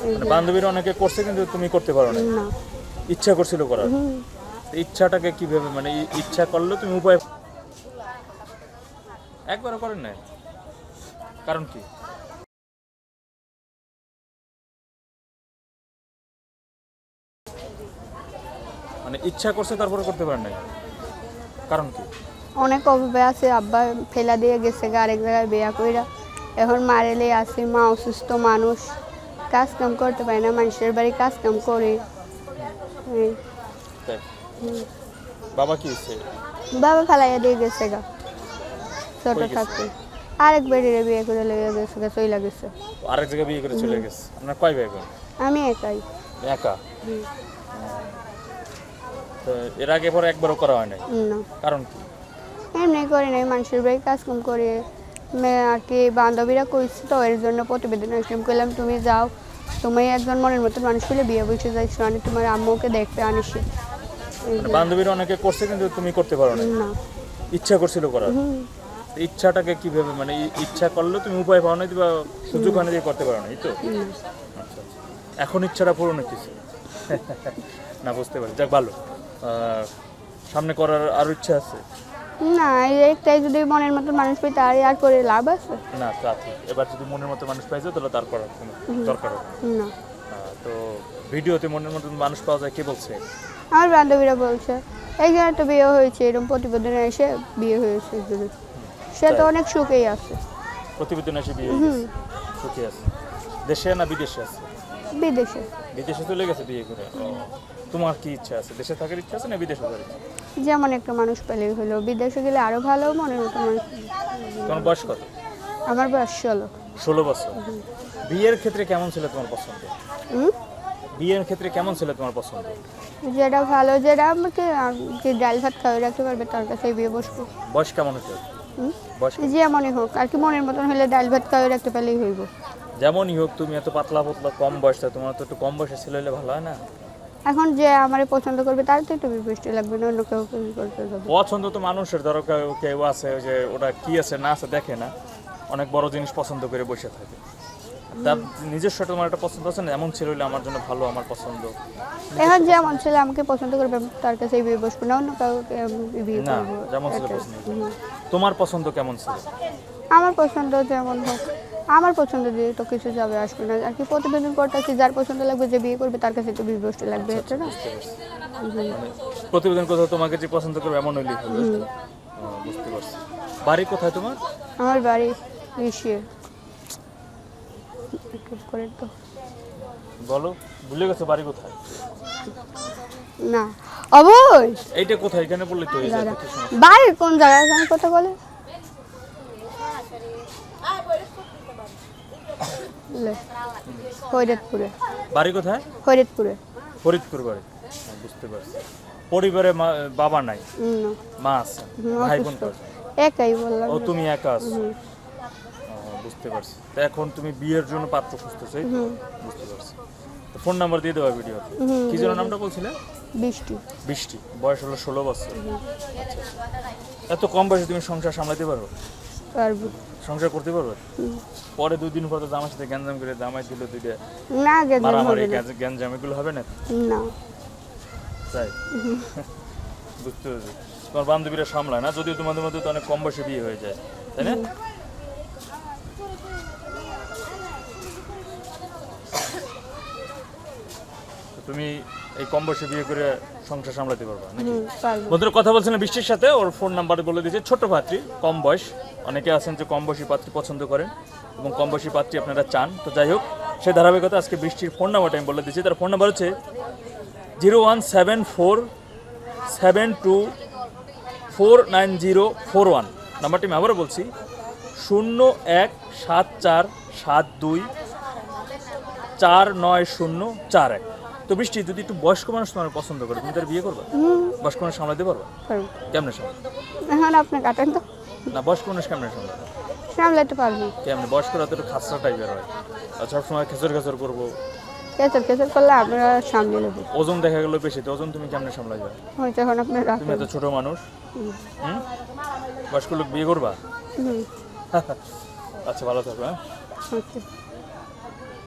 মানে বান্ধবীরা অনেকে করছে কিন্তু তুমি করতে পারো না। না। ইচ্ছা করছিল করার। ইচ্ছাটাকে কীভাবে মানে ইচ্ছা করলে তুমি উপায় একবারও করেন না কারণ কি? মানে ইচ্ছা করছে তারপরে করতে পারেন নাই? কারণ কি? অনেক অভাবে আছে আব্বা ফেলা দিয়ে গেছে আরেক জায়গায় বিয়া কইরা। এখন মারেলে আছে মা অসুস্থ মানুষ। কাজ কাম করতে পারে না মানুষের বাড়ি কাজ কাম করে। বাবা কি বাবা ফেলাইয়া দিয়ে গেছে গা। ছোট থাকতে। আরেক বেড়িরে বিয়ে করে লইয়া গেছে গা চইলা গেছে। আরেক জায়গায় বিয়ে করে চলে গেছে। আপনার কয় ভাই বোন? আমি একাই। একা? তো এর আগে পরে একবারও করা হয় নাই? না। কারণ কি? এমনি করি নাই মানুষের বাড়ি কাজ কাম করে। আর কি বান্ধবীরা কইছে তো এর জন্য প্রতিবেদন কইলাম তুমি যাও তুমি একজন মনের মতো মানুষ পেলে বিয়ে বসে যাইছো আমি তোমার আম্মুকে দেখতে আনিছি বান্ধবীরা অনেকে করছে কিন্তু তুমি করতে পারো না। ইচ্ছা করছিল করার। ইচ্ছাটাকে কীভাবে মানে ইচ্ছা করলে তুমি উপায় পাও না বা সুযোগ হয় দিয়ে করতে পারো না এই তো। আচ্ছা আচ্ছা। এখন ইচ্ছাটা পূরণ হচ্ছে না বুঝতে পারি যাক ভালো। সামনে করার আরও ইচ্ছা আছে? না এই একটাই যদি মনের মতো মানুষ পাই তার আর করে লাভ আছে? না তা ঠিক। এবার যদি মনের মতো মানুষ পাইছো তাহলে তার করার কোনো দরকার হবে না। তো ভিডিওতে মনের মতো মানুষ পাওয়া যায় কে বলছে? আমার বান্ধবীরা বলছে এই জন্য তো বিয়ে হয়েছে এরকম প্রতিবেদনে এসে বিয়ে হয়েছে। সে তো অনেক সুখেই আছে। প্রতিবেদন এসে বিয়ে গেছে আছে। দেশে না বিদেশে আছে? বিদেশে। বিদেশে চলে গেছে বিয়ে করে? তোমার কি ইচ্ছা আছে? দেশে থাকার ইচ্ছা আছে না বিদেশে থাকার ইচ্ছা? যেমন একটা মানুষ পেলেই হলো। বিদেশে গেলে আরও ভালো মনের মতো মানুষ। তোমার বয়স কত? আমার বয়স ষোলো। ষোলো বছর। বিয়ের ক্ষেত্রে কেমন ছিল তোমার পছন্দ? বিয়ের ক্ষেত্রে কেমন ছিল তোমার পছন্দ? যেটা ভালো যেটা আমাকে যে ডাল ভাত খাওয়াই রাখতে পারবে তার কাছে বিয়ে বসবো। বয়স কেমন হতো? যেমনই হোক আর কি মনের মতন হলে ডাল ভাত খাওয়াই রাখতে পারলেই হইব। যেমনই হোক তুমি এত পাতলা পাতলা কম বয়সটা তোমার তো একটু কম বয়সে ছিল হলে ভালো হয় না? এখন যে আমারে পছন্দ করবে তার তো একটু বৃষ্টি লাগবে না অন্য কেউ করতে যাবে পছন্দ তো মানুষের ধরো কেউ কেউ আছে যে ওটা কি আছে না আছে দেখে না। অনেক বড় জিনিস পছন্দ করে বসে থাকে। তার নিজস্ব তোমার একটা পছন্দ আছে না? এমন ছিল হলে আমার জন্য ভালো আমার পছন্দ। এখন যে যেমন ছেলে আমাকে পছন্দ করবে তার কাছে বিয়ে বসবো না অন্য কাউকে বিয়ে না যেমন ছিল পছন্দ তোমার পছন্দ কেমন ছিল? আমার পছন্দ যেমন হোক। আমার পছন্দ দিয়ে তো কিছু যাবে আসবে না। আর কি প্রতিবেদন করতেছি যার পছন্দ লাগবে যে বিয়ে করবে তার কাছে তো বসতে লাগবে হচ্ছে না। মানে প্রতিবেদন কোথাও তোমাকে যে পছন্দ করবে এমন ও, বুঝতে পারছি। বাড়ি কোথায় তোমার? আমার বাড়ি ঋষি করে তো। বলো ভুলে গেছো বাড়ি কোথায়? না। অবই এইটা কোথায়? এখানে বললে তো বাড়ির কোন জায়গায় কথা বলে? হরিদপুরে বাড়ি কোথায়? হরিদপুরে ফরিদপুর বাড়ি। হ্যাঁ, বুঝতে পারছি। পরিবারে বাবা নাই? মা আছে? ভাই বোন? একাই বললাম ও তুমি একা আছো? বুঝতে পারছি। তো এখন তুমি বিয়ের জন্য পাত্র খুঁজতেছো বুঝতে পারছি। ফোন নাম্বার দিয়ে দেওয়া ভিডিওতে হুম, কি যেন নামটা বলছিলে? বৃষ্টি। বৃষ্টি। বয়স হলো ষোলো বছর। আচ্ছা, আচ্ছা। এত কম বয়সে তুমি সংসার সামলাতে পারো? পারব। সংসার করতে পারো হুম। পরে দুই দিন পর তো জামার সাথে গ্যাঞ্জাম করে জামাই দিল দুইটা। না মারামারি হবে না। গ্যাঞ্জাম এগুলো হবে না? না। তাই? বুঝতে পেরেছি। তোমার বান্ধবীরা সামলায় না? যদিও তোমাদের মধ্যে তো অনেক কম বয়সে বিয়ে হয়ে যায় তাই না? তুমি এই কম বয়সে বিয়ে করে সংসার সামলাতে পারবা বন্ধুরা কথা বলছিলেন বৃষ্টির সাথে ওর ফোন নাম্বার বলে দিয়েছে ছোট পাত্রী কম বয়স। অনেকে আছেন যে কম বয়সী পাত্রী পছন্দ করেন এবং কম বয়সী পাত্রী আপনারা চান। তো যাই হোক সেই ধারাবাহিকতা আজকে বৃষ্টির ফোন নাম্বারটা আমি বলে দিচ্ছি তার ফোন নাম্বার হচ্ছে zero one seven four seven two four nine zero four one নাম্বারটি আমি আবারও বলছি শূন্য এক সাত চার সাত দুই চার নয় শূন্য চার এক। তো বৃষ্টি যদি একটু বয়স্ক মানুষ তোমার পছন্দ করে তুমি তার বিয়ে করবে? বয়স্ক মানুষ সামলাতে পারবে? কেমনে সামলাবে? এখন আপনি কাটেন তো। না বয়স্ক মানুষ কেমনে সামলাবে? সামলাতে পারব। কেমনে? বয়স্করা তো একটু খাসরা টাইপের হয়। সবসময় খেচর খেচর করব। কেসর কেসর করলে আপনারা সামলে নেব। ওজন দেখা গেলো বেশি তো ওজন তুমি কেমনে সামলাবে হয়তো এখন আপনার তুমি এত ছোট মানুষ। হুম। বয়স্ক লোক বিয়ে করবা? আচ্ছা ভালো থাকবে হ্যাঁ।